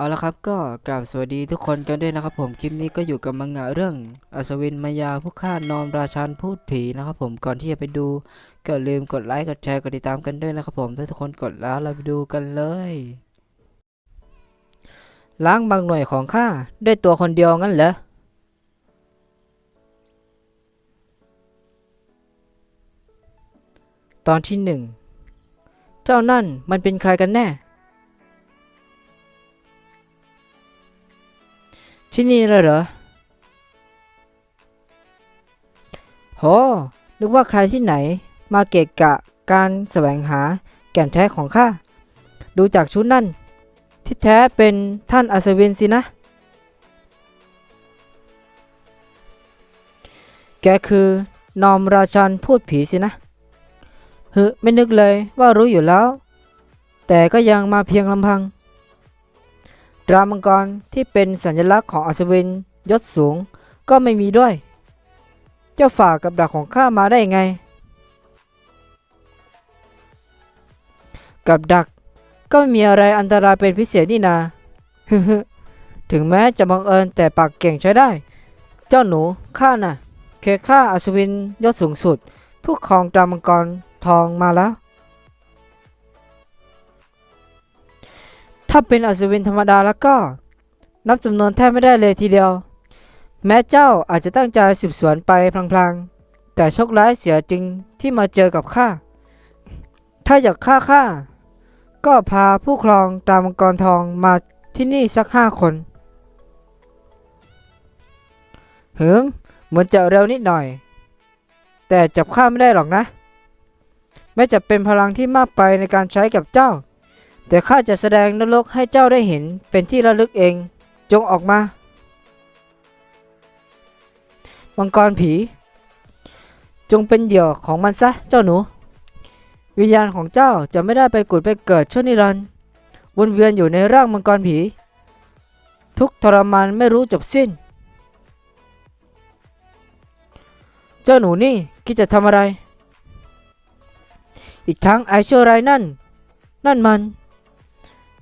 เอาละครับก็กราบสวัสดีทุกคนกันด้วยนะครับผมคลิปนี้ก็อยู่กับมังงะเรื่องอัศวินมายาผู้ฆ่านอมราชันพูดผีนะครับผมก่อนที่จะไปดูก็ลืมกดไลค์กดแชร์กดติดตามกันด้วยนะครับผมถ้าทุกคนกดแล้วเราไปดูกันเลย ล้างบางหน่วยของข้าด้วยตัวคนเดียวงั้นเหรอตอนที่หนึ่งเจ้านั่นมันเป็นใครกันแน่ ที่นี่เลยเหรอ โห นึกว่าใครที่ไหน มาเกะกะการแสวงหาแก่นแท้ของข้า ดูจากชุดนั่น ที่แท้เป็นท่านอัศวินสินะ แกคือนอมราชันพูดผีสินะฮึไม่นึกเลยว่ารู้อยู่แล้ว แต่ก็ยังมาเพียงลำพัง ดรามังกรที่เป็นสัญลักษณ์ของอัศวินยศสูงก็ไม่มีด้วย เจ้าฝากกับดักของข้ามาได้ไง กับดักก็ไม่มีอะไรอันตรายเป็นพิเศษนี่นาฮึถึงแม้จะบังเอิญแต่ปากเก่งใช้ได้ เจ้าหนูข้าน่ะ เคยฆ่าอัศวินยศสูงสุด ผู้ครองดรามังกรทองมาแล้ว ถ้าเป็นอัศวินธรรมดาแล้วก็ นับจำนวนแทบไม่ได้เลยทีเดียว แม้เจ้าอาจจะตั้งใจสืบสวนไปพลางๆ แต่โชคร้ายเสียจริงที่มาเจอกับข้า ถ้าอยากฆ่าข้า ก็พาผู้ครองตามังกรทองมาที่นี่สักห้าคนเหิมเหมือนจะเร็วนิดหน่อย แต่จับข้าไม่ได้หรอกนะ แม้จะเป็นพลังที่มากไปในการใช้กับเจ้า แต่ข้าจะแสดงนรกให้เจ้าได้เห็นเป็นที่ระลึกเอง จงออกมา มังกรผี จงเป็นเหยื่อของมันซะ เจ้าหนู วิญญาณของเจ้าจะไม่ได้ไปกุดไปเกิดชั่วนิรันดร์วนเวียนอยู่ในร่างมังกรผี ทุกทรมานไม่รู้จบสิ้น เจ้าหนูนี่คิดจะทำอะไร อีกทั้งไอเชอไรนั่น นั่นมัน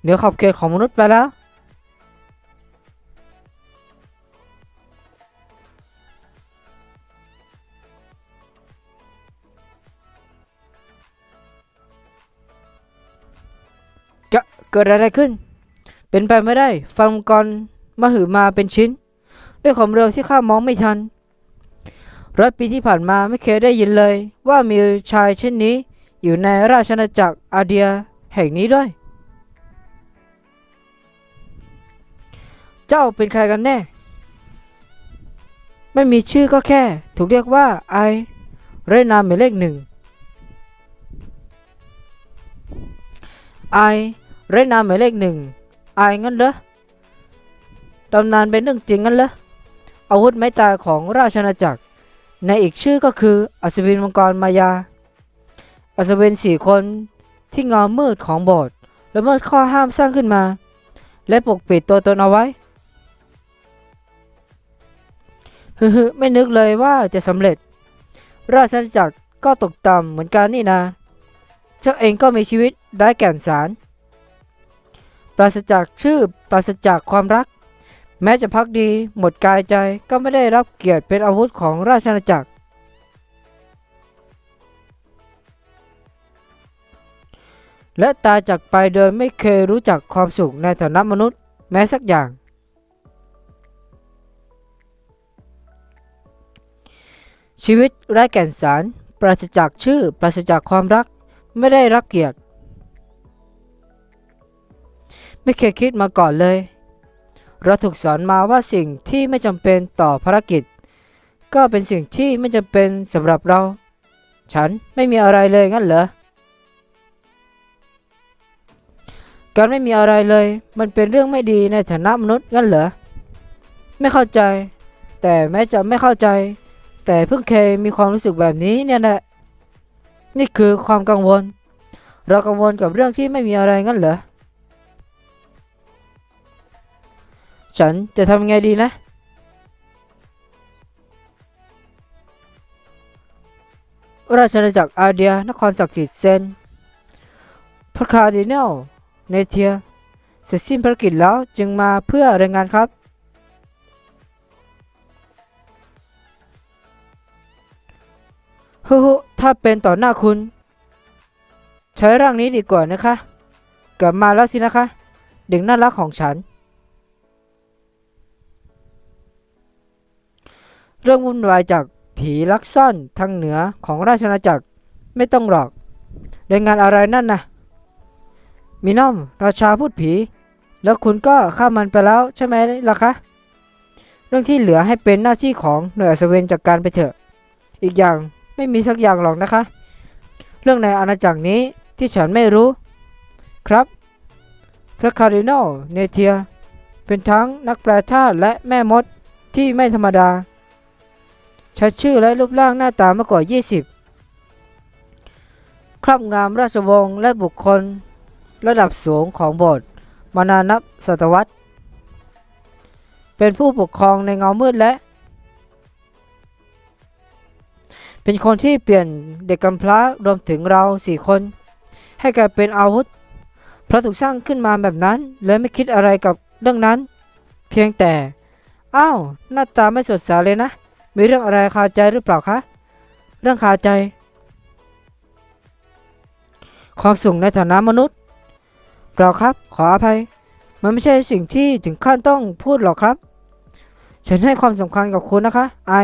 เหนือขอบเขตของมนุษย์ไปแล้วกะเกิดอะไรขึ้น เป็นไปไม่ได้ฟังกรมาหือมาเป็นชิ้น ด้วยความเร็วที่ข้ามองไม่ทันร้อยปีที่ผ่านมาไม่เคยได้ยินเลย ว่ามีชายเช่นนี้อยู่ในราชอาณาจักรอาเดียแห่งนี้ด้วย เจ้าเป็นใครกันแน่ ไม่มีชื่อก็แค่ ถูกเรียกว่าไอเรยนามหมายเลขหนึ่งไอเรยนามหมายเลขหนึ่งไองั้นเหรอตำนานเป็นเรื่องจริงงั้นเหรออาวุธไม้ตายของราชอาณาจักร ในอีกชื่อก็คืออัศวินมังกรมายา อัศวินสี่คนที่เงามืดของโบสถ์ละเมิดข้อห้ามสร้างขึ้นมา และปกปิดตัวตนเอาไว้ ฮึฮึไม่นึกเลยว่าจะสำเร็จ ราชอาณาจักรก็ตกต่ำเหมือนกันนี่นาเจ้าเองก็มีชีวิตได้แก่นสาร ปราศจากชื่อปราศจากความรัก แม้จะพักดีหมดกายใจก็ไม่ได้รับเกียรติเป็นอาวุธของราชอาณาจักร และตายจากไปโดยไม่เคยรู้จักความสุขในฐานะมนุษย์แม้สักอย่าง ชีวิตไร้แก่นสาร ปราศจากชื่อ ปราศจากความรัก ไม่ได้รับเกียรติ ไม่เคยคิดมาก่อนเลย เราถูกสอนมาว่าสิ่งที่ไม่จำเป็นต่อภารกิจ ก็เป็นสิ่งที่ไม่จำเป็นสำหรับเรา ฉันไม่มีอะไรเลยงั้นเหรอการไม่มีอะไรเลย มันเป็นเรื่องไม่ดีในฐานะมนุษย์งั้นเหรอ ไม่เข้าใจ แต่แม้จะไม่เข้าใจ แต่เพิ่งเคยมีความรู้สึกแบบนี้เนี่ยแหละ นี่คือความกังวล เรากังวลกับเรื่องที่ไม่มีอะไรงั้นเหรอ ฉันจะทำไงดีนะ ราชอาณาจักรอาเดีย นครศักดิ์สิทธิ์เซน พระคาร์ดินัลเนเทีย เสร็จสิ้นภารกิจแล้วจึงมาเพื่อรายงานครับ ฮู้ฮู้ถ้าเป็นต่อหน้าคุณ ใช้ร่างนี้ดีกว่านะคะ กลับมาแล้วสินะคะ เด็กน่ารักของฉัน เรื่องวุ่นวายจากผีลักซ่อนทางเหนือของราชอาณาจักรไม่ต้องหรอกรายงานอะไรนั่นนะมีน้อมราชาพูดผี แล้วคุณก็ฆ่ามันไปแล้วใช่ไหมล่ะคะ เรื่องที่เหลือให้เป็นหน้าที่ของหน่วยอัศวินจัดกการไปเถอะ อีกอย่าง ไม่มีสักอย่างหรอกนะคะ เรื่องในอาณาจักรนี้ที่ฉันไม่รู้ ครับ พระคาร์ดินัลเนเทีย เป็นทั้งนักแปลธาตุและแม่มดที่ไม่ธรรมดาใช้ชื่อและรูปร่างหน้าตามากกว่า 20 ครอบงามราชวงศ์และบุคคลระดับสูงของโบสถ์มานานับศตวรรษ เป็นผู้ปกครองในเงามืดและ เป็นคนที่เปลี่ยนเด็กกำพร้ารวมถึงเราสี่คน ให้กลายเป็นอาวุธ เพราะถูกสร้างขึ้นมาแบบนั้นเลยไม่คิดอะไรกับเรื่องนั้น เพียงแต่ อ้าวหน้าตาไม่สดใสเลยนะ มีเรื่องอะไรคาใจหรือเปล่าคะ เรื่องคาใจ ความสูงในฐานะมนุษย์ เปล่าครับ ขออภัย มันไม่ใช่สิ่งที่ถึงขั้นต้องพูดหรอกครับ ฉันให้ความสำคัญกับคุณนะคะ ไอ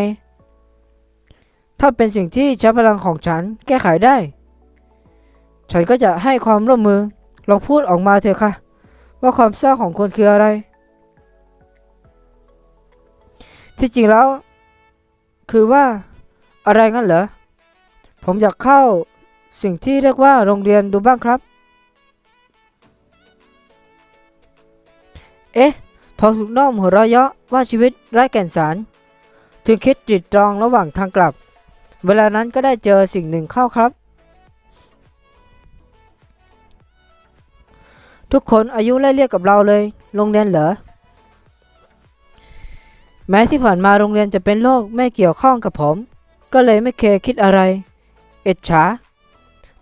ถ้าเป็นสิ่งที่ใช้พลังของฉันแก้ไขได้ ฉันก็จะให้ความร่วมมือ ลองพูดออกมาเถอะค่ะ ว่าความเศร้าของคุณคืออะไร ที่จริงแล้ว คือว่าอะไรงั้นเหรอ ผมอยากเข้าสิ่งที่เรียกว่าโรงเรียนดูบ้างครับ เอ๊ะ พอถูกน้อมหัวเราะเยาะว่าชีวิตไร้แก่นสาร จึงคิดตริตรองระหว่างทางกลับ เวลานั้นก็ได้เจอสิ่งหนึ่งเข้าครับ ทุกคนอายุไล่เรียกกับเราเลย โรงเรียนเหรอ แม้ที่ผ่านมาโรงเรียนจะเป็นโรคไม่เกี่ยวข้องกับผม ก็เลยไม่เคยคิดอะไร เอ็ดฉา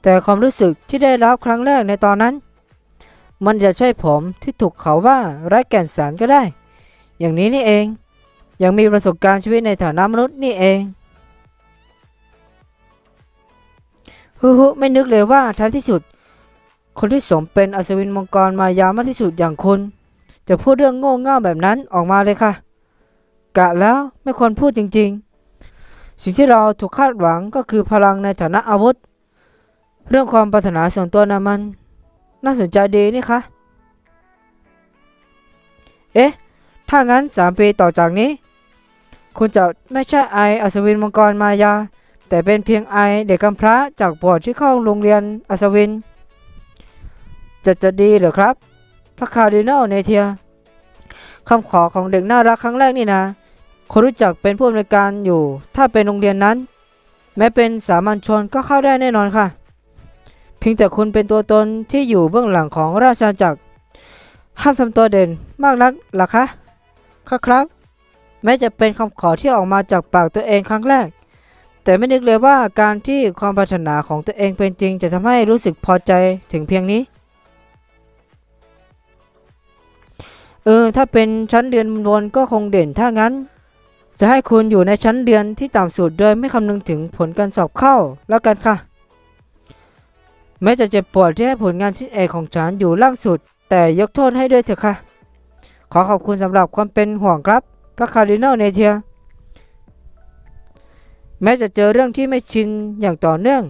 แต่ความรู้สึกที่ได้รับครั้งแรกในตอนนั้น มันจะช่วยผมที่ถูกเขาว่าไร้แก่นสารก็ได้ อย่างนี้นี่เอง ยังมีประสบการณ์ชีวิตในฐานะมนุษย์นี่เอง ฮู้ฮู้ไม่นึกเลยว่าท้ายที่สุด คนที่สมเป็นอัศวินมังกรมายามากที่สุดอย่างคุณ จะพูดเรื่องโง่เง่าแบบนั้นออกมาเลยค่ะ กะแล้วไม่ควรพูดจริง ๆ สิ่งที่เราถูกคาดหวังก็คือพลังในฐานะอาวุธ เรื่องความปรารถนาส่วนตัวนะมัน น่าสนใจดีนี่คะเอ๊ะ ถ้างั้นสามปีต่อจากนี้ คุณจะไม่ใช่ไออัศวินมังกรมายา แต่เป็นเพียงไอเด็กกำพร้าจากบสถ์ที่เข้าโรงเรียนอัศวิน จะจะดีเหรอครับ พระคาร์ดินัลเนเทียคำขอของเด็กน่ารักครั้งแรกนี่นะคนรู้จักเป็นผู้อำนวยการอยู่ ถ้าเป็นโรงเรียนนั้น แม้เป็นสามัญชนก็เข้าได้แน่นอนค่ะ เพียงแต่คุณเป็นตัวตนที่อยู่เบื้องหลังของราชอาณาจักร ห้ามทำตัวเด่นมากนักล่ะคะค่ะครับ แม้จะเป็นคำขอที่ออกมาจากปากตัวเองครั้งแรก แต่ไม่นึกเลยว่าการที่ความปรารถนาของตัวเองเป็นจริง จะทำให้รู้สึกพอใจถึงเพียงนี้ เออ ถ้าเป็นชั้นเรียนบนก็คงเด่นถ้างั้น จะให้คุณอยู่ในชั้นเรียนที่ต่ำสุดโดยไม่คำนึงถึงผลการสอบเข้าแล้วกันค่ะ แม้จะเจ็บปวดที่ให้ผลงานชิ้นเอกของฉันอยู่ล่างสุด แต่ยกโทษให้ด้วยเถอะค่ะ ขอขอบคุณสำหรับความเป็นห่วงครับพระคาร์ดินัลเนเทีย แม้จะเจอเรื่องที่ไม่ชินอย่างต่อเนื่อง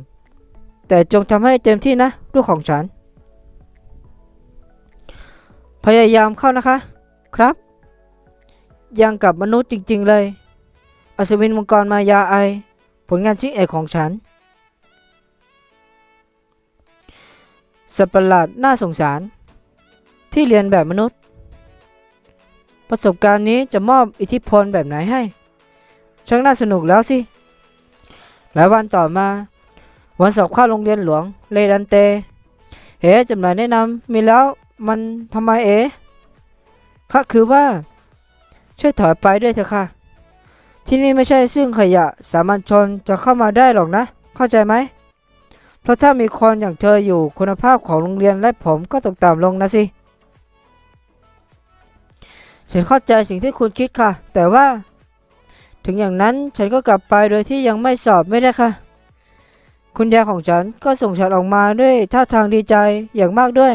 แต่จงทำให้เต็มที่นะ ลูกของฉัน พยายามเข้านะคะ ครับ ยังกับมนุษย์จริง ๆ เลย อัศวินมังกรมายาไอ ผลงานชิ้นเอกของฉัน สัตว์ประหลาดน่าสงสาร ที่เรียนแบบมนุษย์ ประสบการณ์นี้จะมอบอิทธิพลแบบไหนให้ ช่างน่าสนุกแล้วสิ หลายวันต่อมา วันสอบเข้าโรงเรียนหลวงเลดันเตเอ๋จำหน่ายแนะนำมีแล้วมันทำไมเอ๋ค่ะคือว่า ช่วยถอยไปด้วยเถอะค่ะ ที่นี่ไม่ใช่ซึ่งขยะสามัญชนจะเข้ามาได้หรอกนะ เข้าใจไหม เพราะถ้ามีคนอย่างเธออยู่คุณภาพของโรงเรียนและผมก็ตกต่ำลงนะสิฉันเข้าใจสิ่งที่คุณคิดค่ะ แต่ว่า ถึงอย่างนั้นฉันก็กลับไปโดยที่ยังไม่สอบไม่ได้ค่ะ คุณยายของฉันก็ส่งฉันออกมาด้วยท่าทางดีใจอย่างมากด้วย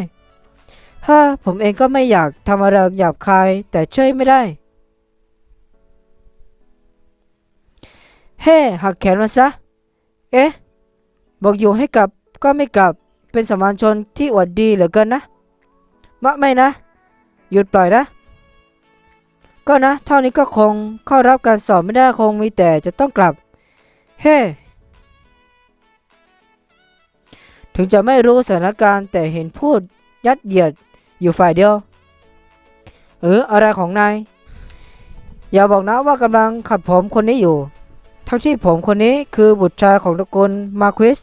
ฮ่าผมเองก็ไม่อยากทำอะไรหยาบคายแต่ช่วยไม่ได้ เฮ้หักแขนมันซะ เอ๊ะ บอกอยู่ให้กลับก็ไม่กลับ เป็นสามัญชนที่อวดดีเหลือเกินนะ มะไม่นะ หยุดปล่อยนะ ก็นะ เท่านี้ก็คงเข้ารับการสอบไม่ได้คงมีแต่จะต้องกลับ เฮ้ถึงจะไม่รู้สถานการณ์แต่เห็นพูดยัดเยียดอยู่ฝ่ายเดียว เออ อะไรของนาย อย่าบอกนะว่ากำลังขัดผมคนนี้อยู่ ทั้งที่ผมคนนี้คือบุตรชายของตระกูลมาควิส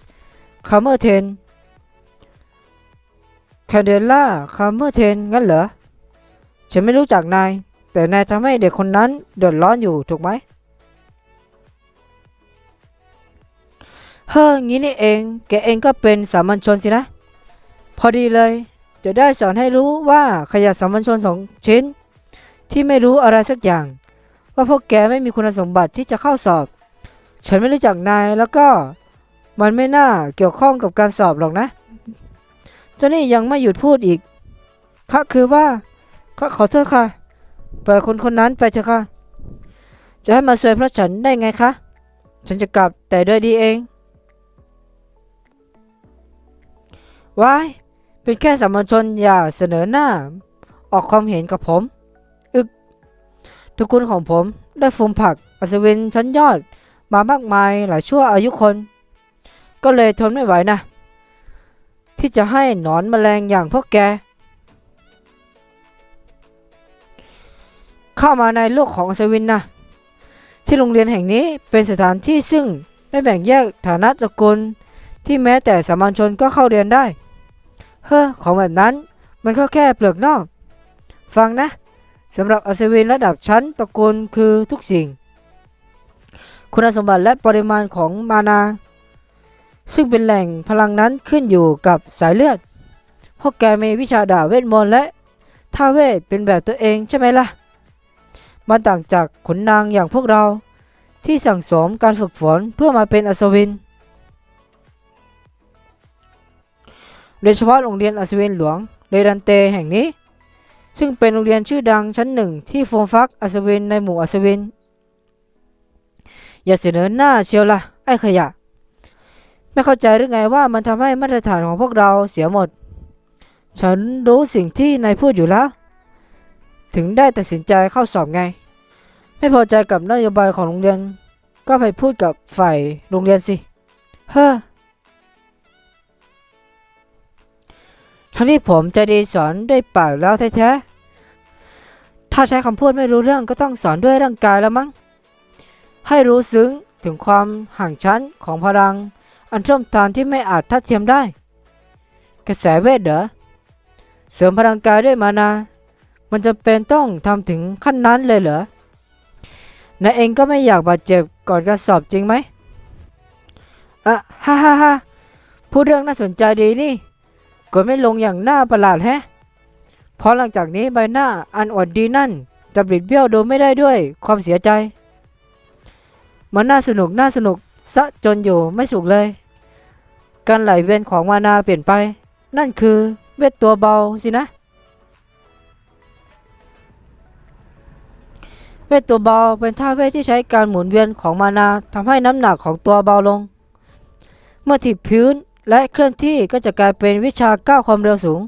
คาร์เมอร์เทนแคนเดล่าคาร์เมอร์เทนงั้นเหรอ ฉันไม่รู้จักนาย แต่นายทำให้เด็กคนนั้นเดือดร้อนอยู่ถูกไหมเฮ้องี้นี่เอง แกเองก็เป็นสามัญชนสินะ พอดีเลย จะได้สอนให้รู้ว่าขยะสามัญชนสองชิ้น ที่ไม่รู้อะไรสักอย่าง ว่าพวกแกไม่มีคุณสมบัติที่จะเข้าสอบ ฉันไม่รู้จักนายแล้วก็มันไม่น่าเกี่ยวข้องกับการสอบหรอกนะเจ้านี่ยังไม่หยุดพูดอีกค่ะคือว่าข้าขอโทษค่ะ ปล่อยคนคนนั้นไปเถอะค่ะ จะให้มาช่วยเพราะฉันได้ไงคะ ฉันจะกลับแต่โดยดีเองว้ายเป็นแค่สามัญชนอย่าเสนอหน้า ออกความเห็นกับผม อึก ทุกคนของผมได้ฟูมผักอัศวินชั้นยอดมามากมายหลายชั่วอายุคน ก็เลยทนไม่ไหวนะ ที่จะให้หนอนแมลงอย่างพวกแก เข้ามาในโลกของอัศวินนะที่โรงเรียนแห่งนี้เป็นสถานที่ซึ่งไม่แบ่งแยกฐานะตระกูลที่แม้แต่สามัญชนก็เข้าเรียนได้ เฮ้อของแบบนั้นมันก็แค่เปลือกนอก ฟังนะสำหรับอัศวินระดับชั้นตระกูลคือทุกสิ่ง คุณสมบัติและปริมาณของมานา ซึ่งเป็นแหล่งพลังนั้นขึ้นอยู่กับสายเลือดพวกแกมีวิชาดาบเวทมนต์และท่าเวทเป็นแบบตัวเองใช่ไหมล่ะ มันต่างจากขุนนางอย่างพวกเรา ที่สั่งสมการฝึกฝนเพื่อมาเป็นอัศวิน โดยเฉพาะโรงเรียนอัศวินหลวงเรดันเตแห่งนี้ ซึ่งเป็นโรงเรียนชื่อดังชั้นหนึ่งที่โฟมฟักอัศวินในหมู่อัศวิน อย่าเสนอหน้าเชียวละ่ะ ไอ้ขยะ ไม่เข้าใจหรือไงว่ามันทำให้มาตรฐานของพวกเราเสียหมด ฉันรู้สิ่งที่นายพูดอยู่แล้ว ถึงได้ตัดสินใจเข้าสอบไง ไม่พอใจกับนโยบายของโรงเรียน ก็ไปพูดกับฝ่ายโรงเรียนสิ เฮ้อทั้งที่ผมจะดีสอนด้วยปากแล้วแท้ๆ ถ้าใช้คำพูดไม่รู้เรื่องก็ต้องสอนด้วยร่างกายแล้วมั้ง ให้รู้ซึ้งถึงความห่างชั้นของพลัง อันท่วมทานที่ไม่อาจทัดเทียมได้ กระแสเวทเหรอ เสริมพลังกายด้วยมานา มันจะเป็นต้องทำถึงขั้นนั้นเลยเหรอนายเองก็ไม่อยากบาดเจ็บก่อนการสอบจริงไหมอะฮ่าฮ่าฮ่าพูดเรื่องน่าสนใจดีนี่กดไม่ลงอย่างน่าประหลาดแฮะเพราะหลังจากนี้ใบหน้าอันอวดดีนั่นจะบิดเบี้ยวโดยไม่ได้ด้วยความเสียใจ มันน่าสนุกน่าสนุกซะจนอยู่ไม่สุขเลย การไหลเวียนของมานาเปลี่ยนไป นั่นคือเวทตัวเบาสินะ วทตัวเบาเป็นท่าเวทที่ใช้การหมุนเวียนของมานาทำให้น้ำหนักของตัวเบาลง เมื่อถีบพื้นและเคลื่อนที่ก็จะกลายเป็นวิชาก้าวความเร็วสูง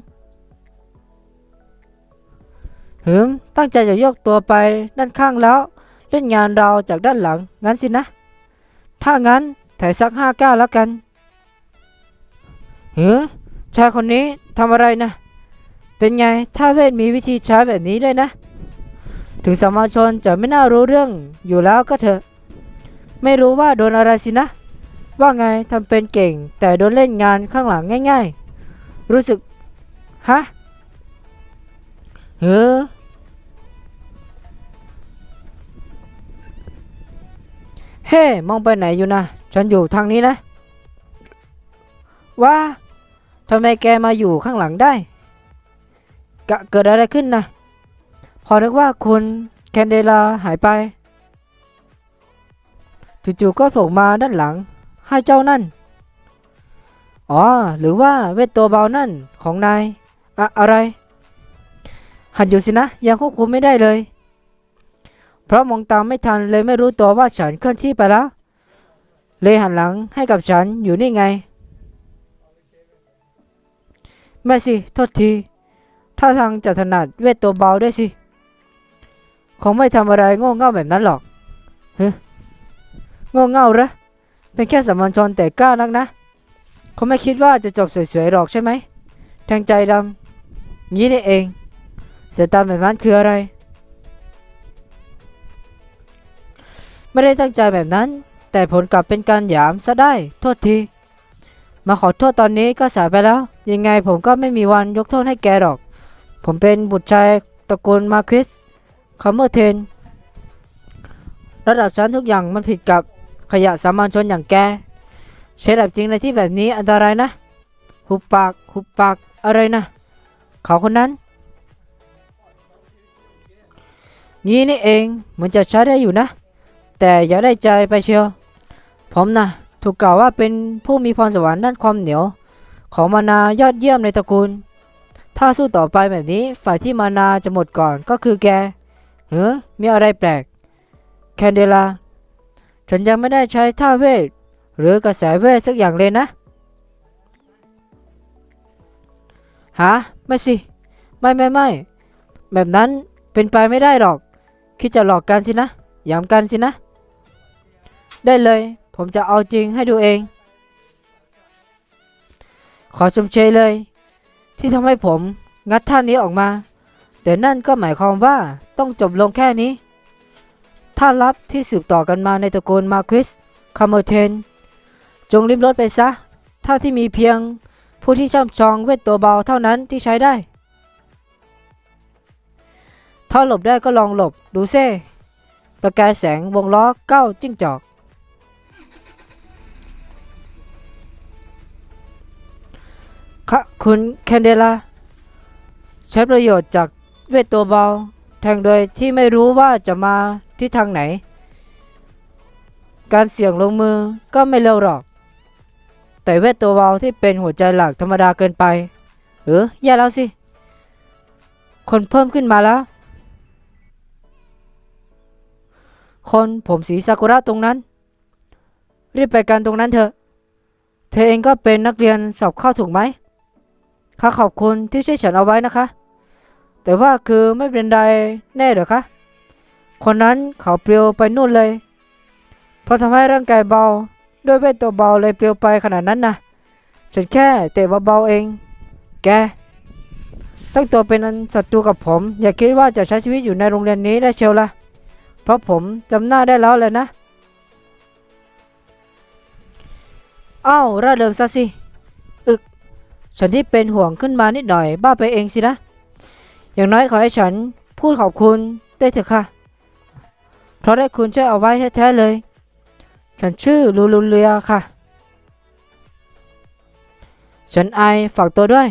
หืมตั้งใจจะยกตัวไปด้านข้างแล้วเล่นงานเราจากด้านหลัง งั้นสินะ ถ้างั้นถ่ายสักห้าก้าวแล้วกันเฮ้ชายคนนี้ทำอะไรนะ เป็นไง ถ้าเวทมีวิธีใช้แบบนี้ด้วยนะ ถึงสามัญชนจะไม่น่ารู้เรื่องอยู่แล้วก็เถอะ ไม่รู้ว่าโดนอะไรสินะ ว่าไงทำเป็นเก่ง แต่โดนเล่นงานข้างหลังง่าย ๆ รู้สึก ฮะ เฮ้อเฮ้ มองไปไหนอยู่นะ ฉันอยู่ทางนี้นะ ว่าทำไมแกมาอยู่ข้างหลังได้ กะเกิดอะไรขึ้นนะ พอนึกว่าคุณแคนเดลาหายไป จู่ๆก็โผล่มาด้านหลัง ให้เจ้านั่น อ๋อ หรือว่าเวทตัวเบานั่นของนายอะอะไร หัดอยู่สินะ ยังควบคุมไม่ได้เลย เพราะมองตามไม่ทันเลยไม่รู้ตัวว่าฉันเคลื่อนที่ไปแล้ว เลยหันหลังให้กับฉันอยู่นี่ไง แม่สิ โทษที ถ้าทางจะถนัดเวทตัวเบาด้วยสิ คงไม่ทำอะไรโง่เง่าแบบนั้นหรอกเฮ้โง่เง่าเหรอเป็นแค่สามัญชนแต่กล้านักนะคงไม่คิดว่าจะจบสวยๆหรอกใช่ไหมแทงใจดำงี้นี่เองเสายตาแบบนั้นคืออะไร ไม่ได้ตั้งใจแบบนั้น แต่ผลกลับเป็นการหยามซะได้ โทษที มาขอโทษตอนนี้ก็สายไปแล้ว ยังไงผมก็ไม่มีวันยกโทษให้แกหรอก ผมเป็นบุตรชายตระกูลมาคริส คัมเมอร์เทน ระดับชั้นทุกอย่างมันผิดกับขยะสามัญชนอย่างแกใช้แบบจริงในที่แบบนี้อันตรายนะหุบปากหุบปากอะไรนะ เขาคนนั้น งี้นี่เองเหมือนจะใช้ได้อยู่นะ แต่อย่าได้ใจไปเชียวผมนะถูกกล่าวว่าเป็นผู้มีพรสวรรค์ด้านความเหนียว ของมานายอดเยี่ยมในตระกูล ถ้าสู้ต่อไปแบบนี้ฝ่ายที่มานาจะหมดก่อนก็คือแก เฮ้อมีอะไรแปลก แคนเดลา ฉันยังไม่ได้ใช้ท่าเวท หรือกระแสเวทสักอย่างเลยนะหาไม่สิ ไม่ไม่ไม่ แบบนั้นเป็นไปไม่ได้หรอก คิดจะหลอกกันสินะย้ำกันสินะ ได้เลย ผมจะเอาจริงให้ดูเอง ขอชมเชยเลย ที่ทำให้ผมงัดท่านี้ออกมา แต่นั่นก็หมายความว่าต้องจบลงแค่นี้ท่าลับที่สืบต่อกันมาในตระกูลมาควิสคาร์เมเทน จงริมรถไปซะ ถ้าที่มีเพียงผู้ที่ชอบชองเวทตัวเบาเท่านั้นที่ใช้ได้ ถ้าหลบได้ก็ลองหลบดูเซ่ประกายแสงวงล้อเก้าจิ้งจอกคะคุณแคนเดลา ใช้ประโยชน์จาก เวทตัวเบา แทงโดยที่ไม่รู้ว่าจะมาที่ทางไหน การเสี่ยงลงมือก็ไม่เร็วหรอก แต่เวทตัวเบาที่เป็นหัวใจหลักธรรมดาเกินไป เออแย่แล้วสิ คนเพิ่มขึ้นมาแล้ว คนผมสีซากุระตรงนั้น รีบไปกันตรงนั้นเถอะ เธอเองก็เป็นนักเรียนสอบเข้าถูกไหมข้าขอบคุณที่ช่วยฉันเอาไว้นะคะ แต่ว่าคือไม่เป็นไรแน่หรอคะ คนนั้นเขาเปลียวไปนู่นเลย เพราะทำให้ร่างกายเบา ด้วยเวทตัวเบาเลยเปลียวไปขนาดนั้นนะฉันแค่เตะเบาๆเอง แกตั้งตัวเป็นอันศัตรูกับผม อย่าคิดว่าจะใช้ชีวิตอยู่ในโรงเรียนนี้ได้เชียวละเพราะผมจำหน้าได้แล้วเลยนะอ้าวร่าเริงซะสิ อึก ฉันที่เป็นห่วงขึ้นมานิดหน่อย บ้าไปเองสินะ อย่างน้อยขอให้ฉันพูดขอบคุณได้เถอะค่ะ เพราะได้คุณช่วยเอาไว้แท้ๆเลย ฉันชื่อลูลูเลียค่ะ ฉันไอฝากตัวด้วย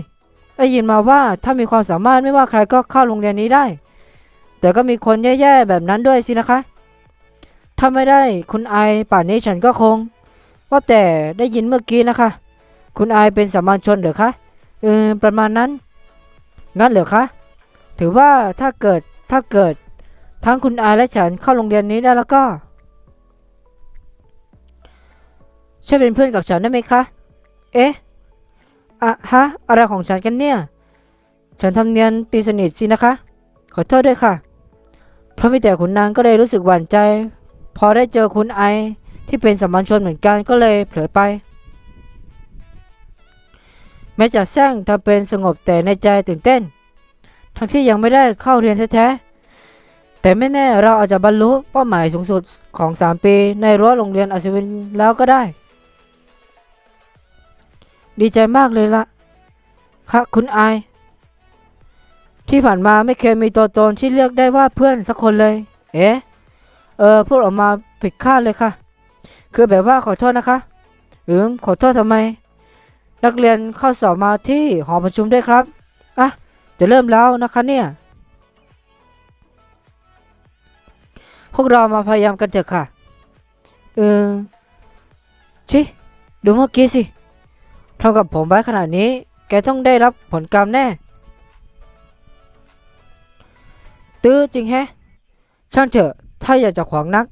ได้ยินมาว่าถ้ามีความสามารถไม่ว่าใครก็เข้าโรงเรียนนี้ได้ แต่ก็มีคนแย่ๆแบบนั้นด้วยสินะคะ ถ้าไม่ได้คุณไอป่านนี้ฉันก็คง ว่าแต่ได้ยินเมื่อกี้นะคะ คุณไอเป็นสามัญชนเหรอคะ เออประมาณนั้น งั้นเหรอคะ ถือว่าถ้าเกิดถ้าเกิดทั้งคุณไอาและฉันเข้าโรงเรียนนี้ได้แล้วก็ช่วยเป็นเพื่อนกับฉันได้ไหมคะ เอ๊ะอะฮะ อะไรของฉันกันเนี่ย ฉันทำเนียนตีสนิทสินะคะ ขอโทษด้วยค่ะ เพราะมีแต่คุณนางก็เลยรู้สึกหวั่นใจ พอได้เจอคุณไอที่เป็นสามัญชนเหมือนกันก็เลยเผลอไป แม้จะแซงทำเป็นสงบแต่ในใจตื่นเต้น ทั้งที่ยังไม่ได้เข้าเรียนแท้ๆแต่ไม่แน่เราอาจจะบรรลุเป้าหมายสูงสุดของ 3 ปีในรั้วโรงเรียนอัศวินแล้วก็ได้ ดีใจมากเลยละค่ะคุณไอที่ผ่านมาไม่เคยมีตัวตนที่เรียกได้ว่าเพื่อนสักคนเลย เอ๊ะ เออพูดออกมาผิดคาดเลยค่ะ คือแบบว่าขอโทษนะคะอืมขอโทษทำไม นักเรียนเข้าสอบมาที่หอประชุมด้วยครับ อะ จะเริ่มแล้วนะคะเนี่ย พวกเรามาพยายามกันเถอะค่ะ เออชิดูเมื่อกี้สิทำกับผมไว้ขนาดนี้ แกต้องได้รับผลกรรมแน่ ตื้อจริงแฮะ ช่างเถอะ ถ้าอยากจะขวางนัก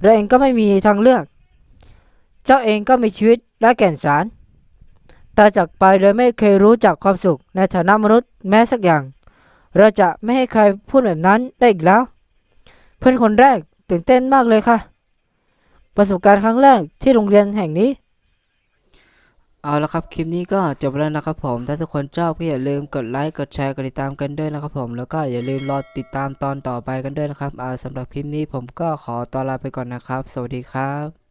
เราเองก็ไม่มีทางเลือก เจ้าเองก็มีชีวิตและแก่นสาร แต่จากไปโดยไม่เคยรู้จักความสุขในฐานะมนุษย์แม้สักอย่าง เราจะไม่ให้ใครพูดแบบนั้นได้อีกแล้ว เพื่อนคนแรกตื่นเต้นมากเลยค่ะ ประสบการณ์ครั้งแรกที่โรงเรียนแห่งนี้ เอาละครับคลิปนี้ก็จบแล้วนะครับผม ถ้าทุกคนชอบก็อย่าลืมกดไลค์กดแชร์กดติดตามกันด้วยนะครับผม แล้วก็อย่าลืมรอติดตามตอนต่อไปกันด้วยนะครับอ่าสำหรับคลิปนี้ผมก็ขอตัวลาไปก่อนนะครับ สวัสดีครับ